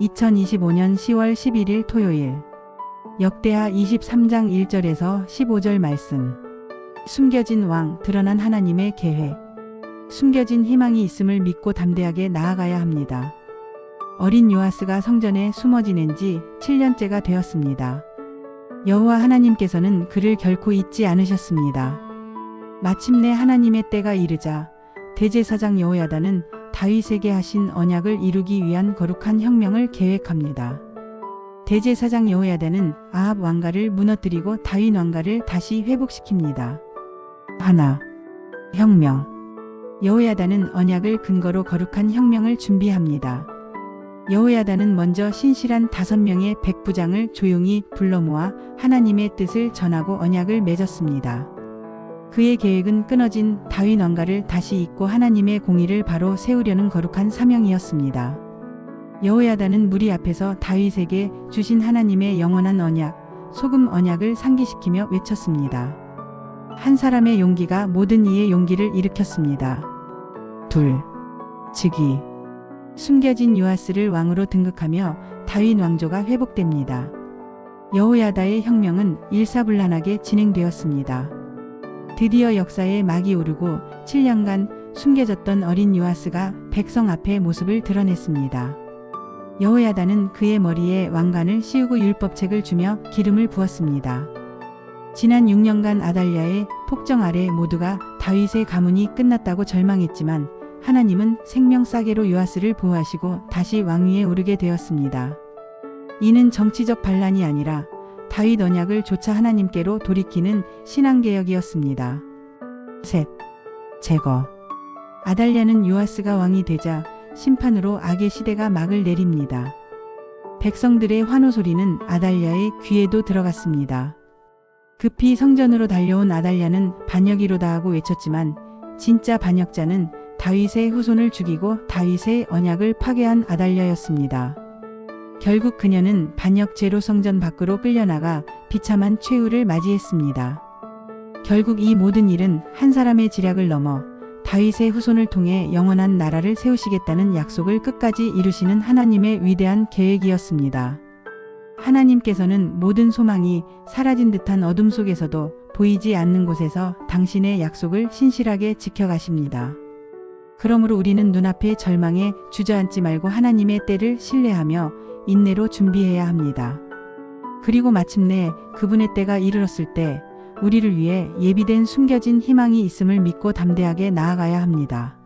2025년 10월 11일 토요일 역대하 23장 1절에서 15절 말씀 숨겨진 왕 드러난 하나님의 계획 숨겨진 희망이 있음을 믿고 담대하게 나아가야 합니다. 어린 요아스가 성전에 숨어 지낸 지 7년째가 되었습니다. 여호와 하나님께서는 그를 결코 잊지 않으셨습니다. 마침내 하나님의 때가 이르자 대제사장 여호야다는 다윗에게 하신 언약을 이루기 위한 거룩한 혁명을 계획합니다. 대제사장 여호야다는 아합 왕가를 무너뜨리고 다윗 왕가를 다시 회복시킵니다. 하나 혁명 여호야다는 언약을 근거로 거룩한 혁명을 준비합니다. 여호야다는 먼저 신실한 다섯 명의 백부장을 조용히 불러 모아 하나님의 뜻을 전하고 언약을 맺었습니다. 그의 계획은 끊어진 다윗 왕가를 다시 잇고 하나님의 공의를 바로 세우려는 거룩한 사명이었습니다. 여호야다는 무리 앞에서 다윗에게 주신 하나님의 영원한 언약, 소금 언약을 상기시키며 외쳤습니다. 한 사람의 용기가 모든 이의 용기를 일으켰습니다. 둘, 즉위. 숨겨진 요아스를 왕으로 등극하며 다윗 왕조가 회복됩니다. 여호야다의 혁명은 일사불란하게 진행되었습니다. 드디어 역사의 막이 오르고 7년간 숨겨졌던 어린 요아스가 백성 앞에 모습을 드러냈습니다. 여호야다는 그의 머리에 왕관을 씌우고 율법책을 주며 기름을 부었습니다. 지난 6년간 아달랴의 폭정 아래 모두가 다윗의 가문이 끝났다고 절망했지만 하나님은 생명 싸게로 요아스를 보호하시고 다시 왕위에 오르게 되었습니다. 이는 정치적 반란이 아니라 다윗 언약을 조차 하나님께로 돌이키는 신앙개혁이었습니다. 셋. 제거. 아달랴는 요아스가 왕이 되자 심판으로 악의 시대가 막을 내립니다. 백성들의 환호 소리는 아달랴의 귀에도 들어갔습니다. 급히 성전으로 달려온 아달랴는 반역이로다 하고 외쳤지만 진짜 반역자는 다윗의 후손을 죽이고 다윗의 언약을 파괴한 아달랴였습니다. 결국 그녀는 반역죄로 성전 밖으로 끌려나가 비참한 최후를 맞이했습니다. 결국 이 모든 일은 한 사람의 지략을 넘어 다윗의 후손을 통해 영원한 나라를 세우시겠다는 약속을 끝까지 이루시는 하나님의 위대한 계획이었습니다. 하나님께서는 모든 소망이 사라진 듯한 어둠 속에서도 보이지 않는 곳에서 당신의 약속을 신실하게 지켜가십니다. 그러므로 우리는 눈앞의 절망에 주저앉지 말고 하나님의 때를 신뢰하며 인내로 준비해야 합니다. 그리고 마침내 그분의 때가 이르렀을 때 우리를 위해 예비된 숨겨진 희망이 있음을 믿고 담대하게 나아가야 합니다.